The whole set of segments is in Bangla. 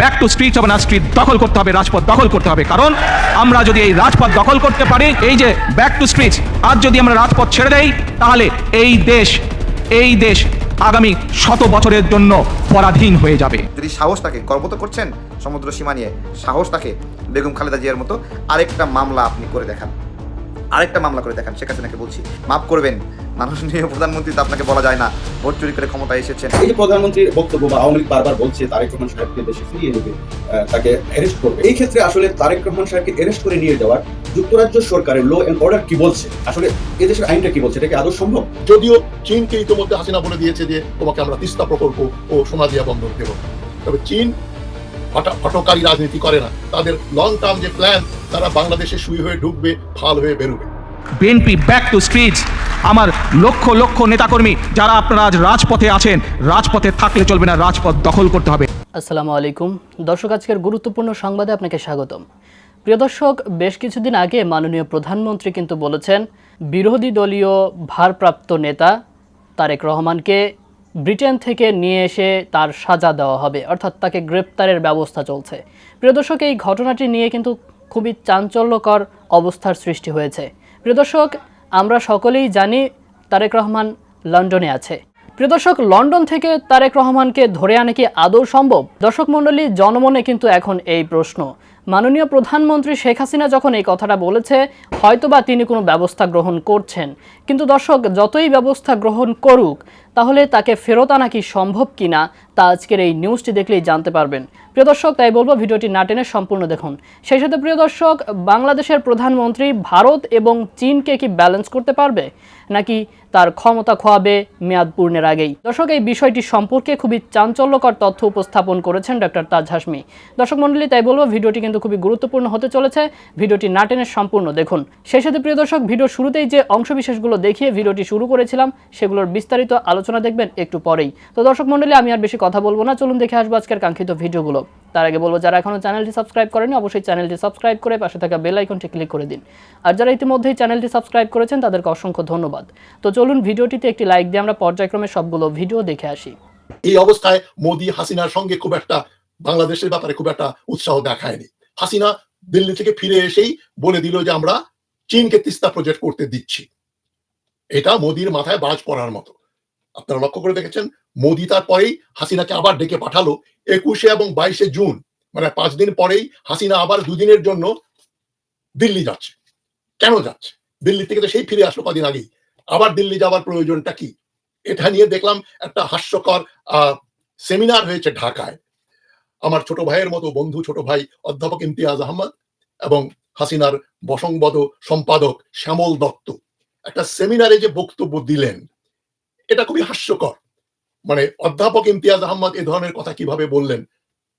ব্যাক টু স্ট্রিট হবে না স্ট্রিট দখল করতে হবে, রাজপথ দখল করতে হবে। কারণ আমরা যদি এই রাজপথ দখল করতে পারি, এই যে ব্যাক টু স্ট্রিট আজ যদি আমরা রাজপথ ছেড়ে দেই, তাহলে এই দেশ এই দেশ আগামী শত বছরের জন্য পরাধীন হয়ে যাবে। যদি সাহস তাকে গর্ব তো করছেন সমুদ্র সীমা নিয়ে সাহস তাকে বেগম খালেদা জিয়ার মতো আরেকটা মামলা আপনি করে দেখান। আরেকটা মামলা করে দেখান শেখ হাসিনাকে বলছি। মাফ করবেন মাননীয় প্রধানমন্ত্রী তো আপনাকে বলা যায় না ভোট চুরি করে ক্ষমতায় এসেছেন। এই যে প্রধানমন্ত্রীর বক্তব্য বা আওয়ামী লীগ বারবার বলছে তারেক রহমান সাহেবকে দেশে ফিরিয়ে নেবে তাকে অ্যারেস্ট করবে। এই ক্ষেত্রে আসলে তারেক রহমান সাহেবকে অ্যারেস্ট করে নিয়ে যাওয়ার যুক্তরাজ্য সরকারের ল অ্যান্ড অর্ডার কি বলছে? আসলে এদেশের আইনটা কি বলছে? এটা কি আদৌ সম্ভব? যদিও চীনকে ইতিমধ্যে হাসিনা বলে দিয়েছে যে তোমাকে আমরা তিস্তা প্রকল্প ও সোনাদিয়া বন্দর দেব। তবে চীন হঠকারী রাজনীতি করে না। তাদের লং টার্ম যে প্ল্যান তারা বাংলাদেশে শুয়ে হয়ে ঢুকবে ফাল হয়ে বেরোবে। বিএনপি ব্যাক টু স্ট্রিটস আমার লক্ষ লক্ষ নেতাকর্মী যারা আপনারা আজ রাজপথে আছেন, রাজপথে থাকলে চলবে না, রাজপথ দখল করতে হবে। আসসালামু আলাইকুম। দর্শক, আজকের গুরুত্বপূর্ণ সংবাদে আপনাকে স্বাগতম। প্রিয় দর্শক, বেশ কিছুদিন আগে মাননীয় প্রধানমন্ত্রী কিন্তু বলেছেন, বিরোধী দলীয় ভারপ্রাপ্ত নেতা তারেক রহমানকে ব্রিটেন থেকে নিয়ে এসে তার সাজা দেওয়া হবে, অর্থাৎ তাকে গ্রেপ্তারের ব্যবস্থা চলছে। প্রিয় দর্শক, এই ঘটনাটি নিয়ে কিন্তু খুবই চাঞ্চল্যকর অবস্থার সৃষ্টি হয়েছে। প্রিয় দর্শক, আমরা সকলেই জানি তারেক রহমান লন্ডনে আছে। প্রিয় দর্শক, লন্ডন থেকে তারেক রহমানকে ধরে আনে কি আদৌ সম্ভব? দর্শক মণ্ডলী, জনমনে কিন্তু এখন এই প্রশ্ন। মাননীয় প্রধানমন্ত্রী শেখ হাসিনা যখন এই কথাটা বলেছে, হয়তোবা তিনি কোনো ব্যবস্থা গ্রহণ করছেন। কিন্তু দর্শক, যতই ব্যবস্থা গ্রহণ করুক, তাহলে তাকে ফেরত আনা কি সম্ভব কিনা তা আজকের এই নিউজটি দেখলেই জানতে পারবেন। প্রিয় দর্শক, তাই বলব ভিডিওটি না টেনে সম্পূর্ণ দেখুন। সেই সাথে প্রিয় দর্শক, বাংলাদেশের প্রধানমন্ত্রী ভারত এবং চীনকে কি ব্যালেন্স করতে পারবে? নাকি তার ক্ষমতা খোয়াবে মেয়াদ পূর্ণের আগেই? দর্শক, এই বিষয়টি সম্পর্কে খুবই চাঞ্চল্যকর তথ্য উপস্থাপন করেছেন ডক্টর তাজ হাসমি দর্শক মণ্ডলী, তাই বলব ভিডিওটি কিন্তু খুবই গুরুত্বপূর্ণ হতে চলেছে। ভিডিওটি না টেনে সম্পূর্ণ দেখুন। সেই সাথে প্রিয় দর্শক, ভিডিও শুরুতেই যে অংশবিশেষগুলো দেখিয়ে ভিডিওটি শুরু করেছিলাম, সেগুলোর বিস্তারিত আলোচনা দেখবেন একটু পরেই। তো দর্শক মণ্ডলী, আমি আর বেশি কথা বলব না। চলুন দেখে আসব আজকের কাঙ্ক্ষিত ভিডিওগুলো। তার আগে বলব, যারা এখনও চ্যানেলটি সাবস্ক্রাইব করেনি, অবশ্যই চ্যানেলটি সাবস্ক্রাইব করে পাশে থাকা বেল আইকনটি ক্লিক করে দিন। আর যারা ইতিমধ্যেই চ্যানেলটি সাবস্ক্রাইব করেছেন, তাদেরকে অসংখ্য ধন্যবাদ। তো চলুন ভিডিওটিতে একটি লাইক দিয়ে আমরা পর্যায়ক্রমে সবগুলো ভিডিও দেখে আসি। এই অবস্থায় মোদি হাসিনার সঙ্গে খুব একটা বাংলাদেশের ব্যাপারে খুব একটা উৎসাহ দেখায়নি। হাসিনা দিল্লি থেকে ফিরে এসেই বলে দিল যে, আমরা চীনকে তিস্তা প্রজেক্ট করতে দিচ্ছি। এটা মোদির মাথায় বাজ পড়ার মতো। আপনারা লক্ষ্য করে দেখেছেন, মোদি তারপরেই হাসিনাকে আবার ডেকে পাঠালো একুশে এবং বাইশে জুন। মানে পাঁচ দিন পরেই হাসিনা আবার দুদিনের জন্য দিল্লি যাচ্ছে। কেন যাচ্ছে? দিল্লি থেকে তো সেই ফিরে আসলো কদিন আগেই। আবার দিল্লি যাওয়ার প্রয়োজনটা কি? এটা নিয়ে দেখলাম একটা হাস্যকর সেমিনার হয়েছে ঢাকায়। আমার ছোট ভাইয়ের মতো বন্ধু, ছোট ভাই অধ্যাপক ইমতিয়াজ আহমদ এবং হাসিনার বসংবদ সম্পাদক শ্যামল দত্ত। একটা সেমিনারে যে বক্তব্য দিলেন এটা খুবই হাস্যকর। মানে অধ্যাপক ইমতিয়াজ আহমদ এ ধরনের কথা কীভাবে বললেন?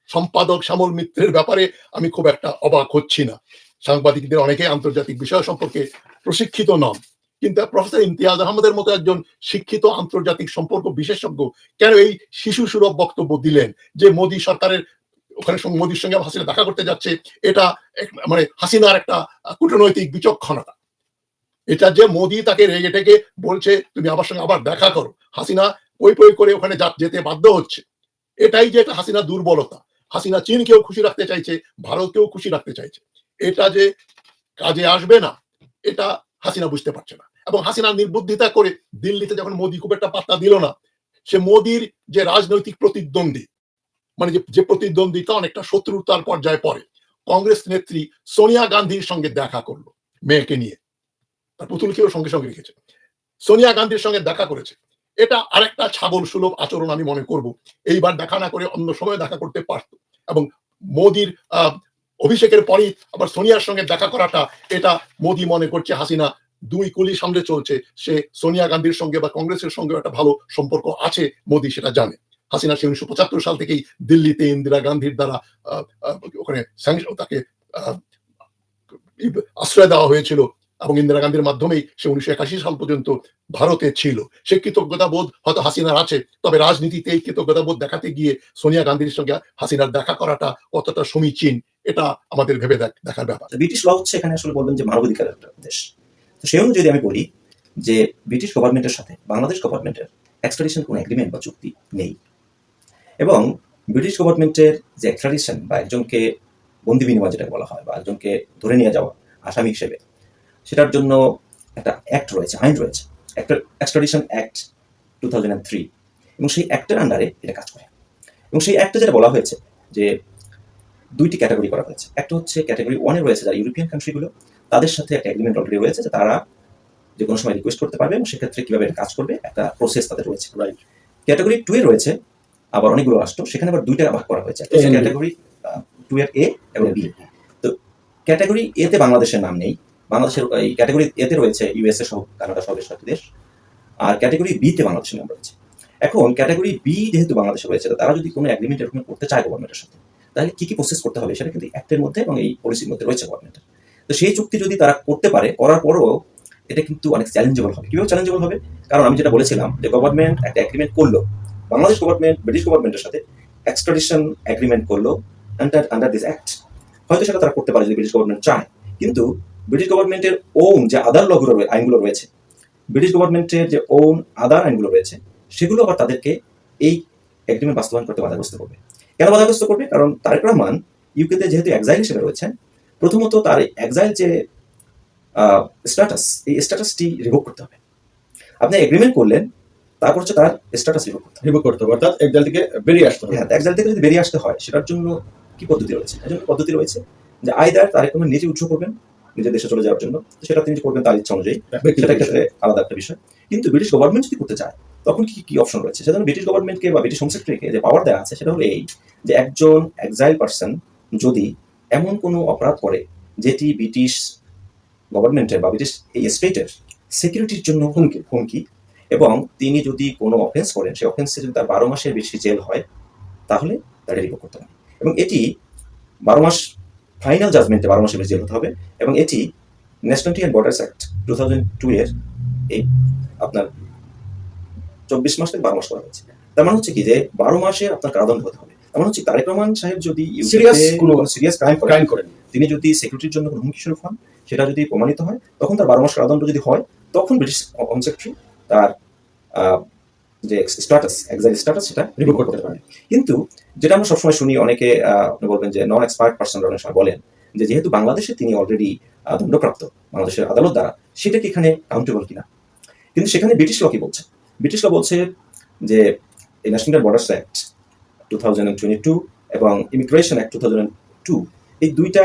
সম্পাদক শ্যামল মিত্রের ব্যাপারে আমি খুব একটা অবাক হচ্ছি না। সাংবাদিকদের অনেকেই আন্তর্জাতিক বিষয় সম্পর্কে প্রশিক্ষিত নন। কিন্তু প্রফেসর ইমতিয়াজ আহমদের মতো একজন শিক্ষিত আন্তর্জাতিক সম্পর্ক বিশেষজ্ঞ কেন এই শিশু সুলভ বক্তব্য দিলেন? যে মোদী সরকারের ওখানে মোদীর সঙ্গে হাসিনা দেখা করতে যাচ্ছে, এটা মানে হাসিনার একটা কূটনৈতিক বিচক্ষণতা। এটা যে মোদী তাকে রেগে টেকে বলছে, তুমি আমার সঙ্গে আবার দেখা করো। হাসিনা পই পই করে ওখানে যেতে বাধ্য হচ্ছে। এটাই যে একটা হাসিনা দুর্বলতা। হাসিনা চীনকেও খুশি রাখতে চাইছে, ভারতকেও খুশি রাখতে চাইছে। এটা যে কাজে আসবে না, এটা হাসিনা বুঝতে পারছে না। এবং হাসিনা নির্বুদ্ধিতা করে দিল্লিতে যখন মোদী খুব একটা পাত্তা দিল না, সে মোদির যে রাজনৈতিক প্রতিদ্বন্দ্বী মানে যে- প্রতিদ্বন্দ্বিতা অনেকটা শত্রুতার পর্যায়ে পড়ে। কংগ্রেস নেত্রী সোনিয়া গান্ধীর সঙ্গে দেখা করল, মেয়েকে নিয়ে। পুতুলকেও সঙ্গে সঙ্গে রেখেছে। সোনিয়া গান্ধীর সঙ্গে দেখা করেছে। এটা আরেকটা ছাগল সুলভ আচরণ আমি মনে করব। এইবার দেখা না করে অন্য সময় দেখা করতে পারতো। এবং মোদির অভিষেকের পরই আবার সোনিয়ার সঙ্গে দেখা করাটা, এটা মোদি মনে করছে হাসিনা দুই কুলি সামনে চলছে। সে সোনিয়া গান্ধীর সঙ্গে বা কংগ্রেসের সঙ্গে একটা ভালো সম্পর্ক আছে, মোদি সেটা জানে। হাসিনা সে উনিশশো পঁচাত্তর সাল থেকেই দিল্লিতে ইন্দিরা গান্ধীর দ্বারা ওখানে তাকে আশ্রয় দেওয়া হয়েছিল। এবং ইন্দিরা গান্ধীর মাধ্যমেই সে উনিশশো একাশি সাল পর্যন্ত ভারতে ছিল। সে কৃতজ্ঞতা বোধ হয়তো হাসিনার আছে, তবে রাজনীতিতে এই কৃতজ্ঞতা বোধ দেখাতে গিয়ে সোনিয়া গান্ধীর সঙ্গে হাসিনার দেখা করাটা কতটা সমীচীন, এটা আমাদের ভেবে দেখ- দেখার ব্যাপার। ব্রিটিশ ল হচ্ছে এখানে আসলে বলবেন যে মানবাধিকার একটা দেশ। তো সেই অনুযায়ী আমি বলি যে ব্রিটিশ গভর্নমেন্টের সাথে বাংলাদেশ গভর্নমেন্টের এক্সট্রাডিশন কোনো এগ্রিমেন্ট বা চুক্তি নেই। এবং ব্রিটিশ গভর্নমেন্টের যে এক্সট্রাডিশন বা একজনকে বন্দি বিনিময় যেটা বলা হয় বা একজনকে ধরে নিয়ে যাওয়া আসামি হিসেবে সেটার জন্য একটা অ্যাক্ট রয়েছে আইন রয়েছে একটা extradition act two thousand three এবং সেই অ্যাক্টের আন্ডারে এটা কাজ করে। এবং সেই অ্যাক্টে যেটা বলা হয়েছে যে দুইটি ক্যাটাগরি করা হয়েছে। একটা হচ্ছে ক্যাটাগরি ওয়ানে রয়েছে যারা ইউরোপিয়ান কান্ট্রিগুলো তাদের সাথে একটা এগ্রিমেন্ট অলরেডি রয়েছে যে তারা যে কোনো সময় রিকোয়েস্ট করতে পারবে এবং সেক্ষেত্রে কীভাবে এটা কাজ করবে একটা প্রসেস তাদের রয়েছে। রাইট ক্যাটাগরি টু এ রয়েছে আবার অনেকগুলো রাষ্ট্র সেখানে আবার দুইটা ভাগ করা হয়েছে। ক্যাটাগরি টু এর এ এবং বি তো ক্যাটাগরি এতে বাংলাদেশের নাম নেই বাংলাদেশের, এই ক্যাটাগরি এতে রয়েছে ইউএসএ সহ কানাডা সহ বেশ দেশ। আর ক্যাটাগরি বি তে বাংলাদেশের নাম রয়েছে। এখন ক্যাটাগরি বি যেহেতু বাংলাদেশে রয়েছে তারা যদি কোনো এগ্রিমেন্ট এরকম করতে চায় গভর্নমেন্টের সাথে, তাহলে কি কি প্রসেস করতে হবে সেটা কিন্তু অ্যাক্টের মধ্যে এবং এই পলিসির মধ্যে রয়েছে গভর্নমেন্টের তো সেই চুক্তি যদি তারা করতে পারে, করার পরও এটা কিন্তু অনেক চ্যালেঞ্জেবল হবে। কীভাবে চ্যালেঞ্জেবল হবে? কারণ আমি যেটা বলেছিলাম যে গভর্নমেন্ট একটা অ্যাগ্রিমেন্ট করল, বাংলাদেশ গভর্নমেন্ট ব্রিটিশ গভর্নমেন্টের সাথে এক্সট্রাডিশন অ্যাগ্রিমেন্ট করল আন্ডার আন্ডার দিস অ্যাক্ট হয়তো সেটা তারা করতে পারে যদি ব্রিটিশ গভর্নমেন্ট চায়। কিন্তু ব্রিটিশ গভর্নমেন্টের ওন যে আদার লগুলো রয়ে- আইনগুলো রয়েছে ব্রিটিশ গভর্নমেন্টের যে ওন আদার আইনগুলো রয়েছে সেগুলো আবার তাদেরকে এই এগ্রিমেন্ট বাস্তবায়ন করতে বাধাগ্রস্ত করবে। কেন বাধাগ্রস্ত করবে? কারণ তারেক রহমান ইউকেতে যেহেতু এক্সাইল হিসেবে রয়েছেন প্রথমত তার এক্সাইল যে স্ট্যাটাস এই স্ট্যাটাসটি রিভোক করতে হবে। আপনি এগ্রিমেন্ট করলেন তারপর হচ্ছে তার স্ট্যাটাস রিভোক করতে হবে। রিভোক করতে হবে অর্থাৎ একজাল থেকে বেরিয়ে আসতে হবে। হ্যাঁ এক্সাইল থেকে যদি বেরিয়ে আসতে হয় সেটার জন্য কি পদ্ধতি রয়েছে? এর জন্য পদ্ধতি রয়েছে? যে আইদার তারেক রহমান নিজে উৎস করবেন নিজের দেশে চলে যাওয়ার জন্য সেটা তিনি করবেন তার ইচ্ছা অনুযায়ী। সেটা ক্ষেত্রে আলাদা একটা বিষয়। কিন্তু ব্রিটিশ গভর্নমেন্ট যদি করতে চায় তখন কি কি অপশন রয়েছে? সেজন্য ব্রিটিশ গভর্নমেন্টকে বা ব্রিটিশ হোম সেক্রেটারিকে যে পাওয়ার দেওয়া আছে সেটা হলো এই যে একজন এক্সাইল পার্সন যদি এমন কোনো অপরাধ করে যেটি ব্রিটিশ গভর্নমেন্টের বা ব্রিটিশ এই স্টেটের সিকিউরিটির জন্য হুমকি হুমকি এবং তিনি যদি কোনো অফেন্স করেন সেই অফেন্সে যদি তার বারো মাসের বেশি জেল হয় তাহলে তাকে রিপোর্ট করতে হবে। এবং এটি বারো মাস ফাইনাল জাজমেন্টে বারো মাসের বেশি হতে হবে এবং এটি nationality and borders act two thousand two এর এই আপনার চব্বিশ মাস থেকে বারো মাস করা হয়েছে। তার মানে হচ্ছে কি যে বারো মাসে আপনার কারাদণ্ড হতে হবে। তার মানে হচ্ছে তারেক রহমান সাহেব যদি Serious কোনো- সিরিয়াস ক্রাইম করেন ক্রাইম করেন তিনি যদি সিকিউরিটির জন্য কোনো হুমকি স্বরূপ হন সেটা যদি প্রমাণিত হয় তখন তার বারো মাস কারাদণ্ড যদি হয় তখন ব্রিটিশ হোম সেক্রেটারি তার যে স্ট্যাটাস এক্সাইল স্ট্যাটাস সেটা রিভিউ করতে পারে কিন্তু যেটা আমরা সবসময় শুনি অনেকে আপনি বলবেন যে নন এক্সপার্ট পার্সন অনেক সময় বলেন যে যেহেতু বাংলাদেশে তিনি অলরেডি দণ্ডপ্রাপ্ত বাংলাদেশের আদালত দ্বারা, সেটা কি এখানে কাউন্টেবল কিনা? কিন্তু সেখানে ব্রিটিশ ল কি বলছে? ব্রিটিশ ল বলছে যে national borders act two thousand twenty two এবং immigration act two thousand two এই দুইটা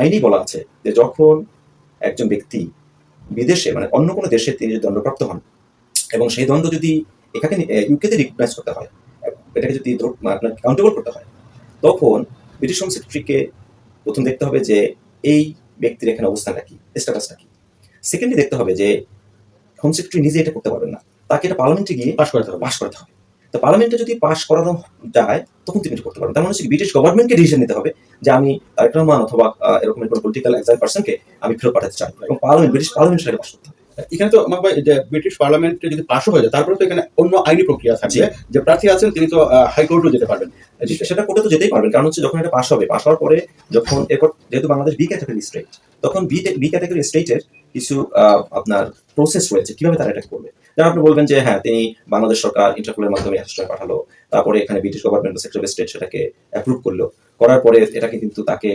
আইনই বলা আছে যে যখন একজন ব্যক্তি বিদেশে মানে অন্য কোনো দেশে তিনি দণ্ডপ্রাপ্ত হন এবং সেই দণ্ড যদি এখানে ইউকেতে রিকগনাইজ করতে হয় এটাকে যদি আপনার কাউন্টেবল করতে হয় তখন ব্রিটিশ হোম সেক্রেটারিকে প্রথম দেখতে হবে যে এই ব্যক্তির এখানে অবস্থানটা কি স্ট্যাটাসটা কি। সেকেন্ডলি দেখতে হবে যে হোম সেক্রেটারি নিজে এটা করতে পারবেন না। তাকে এটা পার্লামেন্টে গিয়ে পাশ করতে হবে। পাশ করাতে হবে। তো পার্লামেন্টে যদি পাশ করানো যায় তখন তিনি এটা করতে পারবেন তার মানে হচ্ছে ব্রিটিশ গভর্নমেন্টকে ডিসিশন নিতে হবে যে আমি তারেক রহমান অথবা এরকম কোনো পলিটিক্যাল পার্সনকে আমি ফেরত পাঠাতে চাই। এবং পার্লামেন্ট ব্রিটিশ পার্লামেন্ট সেটাকে পাশ করতে হবে। এখানে তো আমার ভাই যে ব্রিটিশ পার্লামেন্টে যদি পাশও হয়ে যায় তারপরে তো এখানে অন্য আইনি প্রক্রিয়া থাকবে জি। যে প্রার্থী আছেন তিনি তো হাইকোর্টও যেতে পারবেন। সেটা করতে তো যেতেই পারবেন কারণ হচ্ছে যখন এটা পাস হবে পাস হওয়ার পরে যখন এরপর যেহেতু বাংলাদেশ বি ক্যাটাগরি স্টেট তখন বি বি ক্যাটাগরি স্টেটের কিছু আহ, আপনার প্রসেস রয়েছে কীভাবে তারা এটা করবে? যেমন আপনি বলবেন যে হ্যাঁ তিনি বাংলাদেশ সরকার ইন্টারপোলের মাধ্যমে অ্যাসিস্ট্যান্ট পাঠালো তারপরে এখানে ব্রিটিশ গভর্নমেন্ট সেক্রেটারি স্টেট সেটাকে অ্যাপ্রুভ করল করার পরে এটাকে কিন্তু তাকে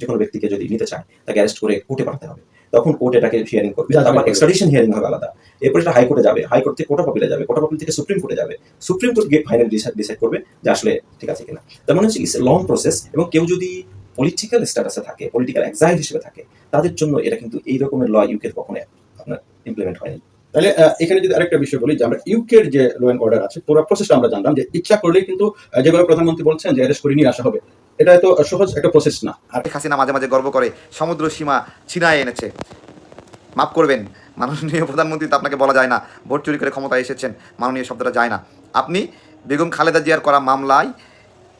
যে কোনো ব্যক্তিকে যদি নিতে চায় তাকে অ্যারেস্ট করে কোর্টে পাঠাতে হবে। তখন কোর্ট এটাকে হিয়ারিং করবে। তারপর এক্সট্রাডিশন হিয়ারিং হবে আলাদা। এরপর এটা হাইকোর্টে যাবে। হাইকোর্ট থেকে কোর্ট অফ আপিলে যাবে। কোর্ট অফ আপিল থেকে সুপ্রিম কোর্টে যাবে। সুপ্রিম কোর্ট গিয়ে ফাইনাল ডিসাইড করবে যে আসলে ঠিক আছে কিনা। তার মানে হচ্ছে ইটস লং প্রসেস এবং কেউ যদি পলিটিক্যাল স্ট্যাটাসে থাকে পলিটিক্যাল এক্সাইল হিসেবে থাকে তাদের জন্য এটা কিন্তু এই রকমের ল ইউকে কখনো আপনার ইমপ্লিমেন্ট হয়নি। তাহলে এখানে যদি আরেকটা বিষয় বলি যে আমরা ইউকের যে ল অ্যান্ড অর্ডার আছে পুরো প্রসেসটা আমরা জানলাম যে ইচ্ছা করলেই কিন্তু যেগুলো প্রধানমন্ত্রী বলছেন যে অ্যারেস্ট করে নিয়ে আসা হবে। এটা তো সহজ একটা প্রসেস না। আর হাসিনা মাঝে মাঝে গর্ব করে, সমুদ্র সীমা ছিনায় এনেছে। মাফ করবেন, মাননীয় প্রধানমন্ত্রী তো আপনাকে বলা যায় না, ভোট চুরি করে ক্ষমতায় এসেছেন, মাননীয় শব্দটা যায় না। আপনি বেগম খালেদা জিয়ার করা মামলায়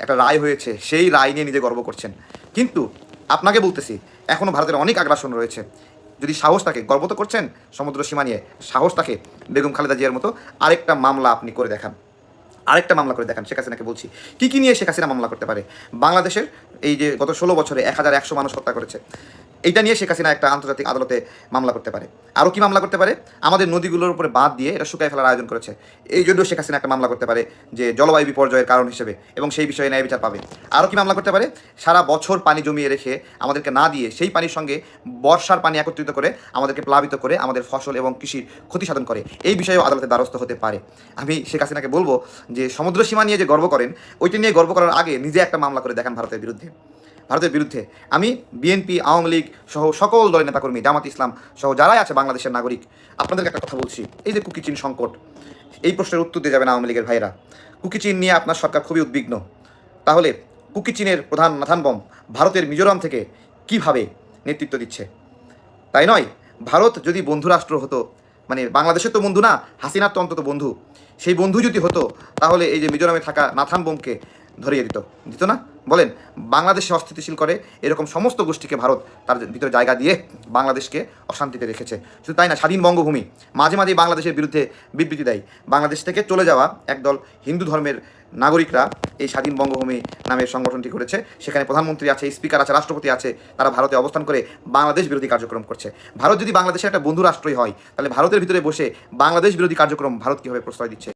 একটা রায় হয়েছে, সেই রায় নিয়ে নিজে গর্ব করছেন। কিন্তু আপনাকে বলতেছি এখনও ভারতের অনেক আগ্রাসন রয়েছে। যদি সাহস থাকে, গর্ব তো করছেন সমুদ্র সীমা নিয়ে, সাহস থাকে বেগম খালেদা জিয়ার মতো আরেকটা মামলা আপনি করে দেখান। আরেকটা মামলা করে দেখান, শেখ হাসিনাকে বলছি। কী কী নিয়ে শেখ হাসিনা মামলা করতে পারে? বাংলাদেশের এই যে গত ষোলো বছরে এক হাজার একশো মানুষ হত্যা করেছে, এইটা নিয়ে শেখ হাসিনা একটা আন্তর্জাতিক আদালতে মামলা করতে পারে। আরও কি মামলা করতে পারে? আমাদের নদীগুলোর উপরে বাঁধ দিয়ে এটা শুকায় ফেলার আয়োজন করেছে। এই জন্য শেখ হাসিনা একটা মামলা করতে পারে যে জলবায়ু বিপর্যয়ের কারণ হিসেবে এবং সেই বিষয়ে ন্যায় বিচার পাবে। আরও কি মামলা করতে পারে? সারা বছর পানি জমিয়ে রেখে আমাদেরকে না দিয়ে সেই পানির সঙ্গে বর্ষার পানি একত্রিত করে আমাদেরকে প্লাবিত করে আমাদের ফসল এবং কৃষির ক্ষতি সাধন করে। এই বিষয়েও আদালতের দ্বারস্থ হতে পারে। আমি শেখ হাসিনাকে বলব যে সমুদ্র সীমা নিয়ে যে গর্ব করেন, ওইটা নিয়ে গর্ব করার আগে নিজে একটা মামলা করে দেখান ভারতের বিরুদ্ধে। ভারতের বিরুদ্ধে। আমি বিএনপি আওয়ামী লীগ সহ সকল দলের নেতাকর্মী, জামাত ইসলাম সহ যারাই আছে বাংলাদেশের নাগরিক, আপনাদেরকে একটা কথা বলছি। এই যে কুকি চীন সংকট, এই প্রশ্নের উত্তর দিয়ে যাবেন আওয়ামী লীগের ভাইরা কুকি চীন নিয়ে আপনার সরকার খুবই উদ্বিগ্ন। তাহলে কুকি চীনের প্রধান নাথান বম ভারতের মিজোরাম থেকে কীভাবে নেতৃত্ব দিচ্ছে? তাই নয়, ভারত যদি বন্ধু রাষ্ট্র হতো মানে বাংলাদেশের তো বন্ধু না, হাসিনার তো অন্তত বন্ধু সেই বন্ধু যদি হতো, তাহলে এই যে মিজোরামে থাকা নাথাম বোমকে ধরিয়ে দিত। দিত না? বলেন, বাংলাদেশে অস্থিতিশীল করে, এরকম সমস্ত গোষ্ঠীকে ভারত তার ভিতরে জায়গা দিয়ে বাংলাদেশকে অশান্তিতে রেখেছে। শুধু তাই না, স্বাধীন বঙ্গভূমি মাঝে মাঝে বাংলাদেশের বিরুদ্ধে বিবৃতি দেয়। বাংলাদেশ থেকে চলে যাওয়া একদল হিন্দু ধর্মের নাগরিকরা এই স্বাধীন বঙ্গভূমি নামের সংগঠনটি করেছে। সেখানে প্রধানমন্ত্রী আছে, স্পিকার আছে, রাষ্ট্রপতি আছে, তারা ভারতে অবস্থান করে বাংলাদেশ বিরোধী কার্যক্রম করছে। ভারত যদি বাংলাদেশের একটা বন্ধু রাষ্ট্রই হয়, তাহলে ভারতের ভিতরে বসে বাংলাদেশ বিরোধী কার্যক্রম ভারত কীভাবে প্রশ্রয় দিচ্ছে?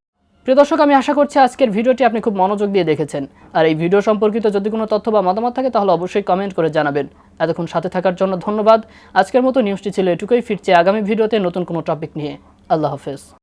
প্রিয় দর্শক, আমি আশা করছি আজকের ভিডিওটি আপনি খুব মনোযোগ দিয়ে দেখেছেন। আর এই ভিডিও সম্পর্কিত যদি কোনো তথ্য বা মতামত থাকে, তাহলে অবশ্যই কমেন্ট করে জানাবেন। এতক্ষণ সাথে থাকার জন্য ধন্যবাদ। আজকের মতো নিউজটি ছিল এটুকুই। ফিরছে আগামী ভিডিওতে নতুন কোনো টপিক নিয়ে। আল্লাহ হাফেজ।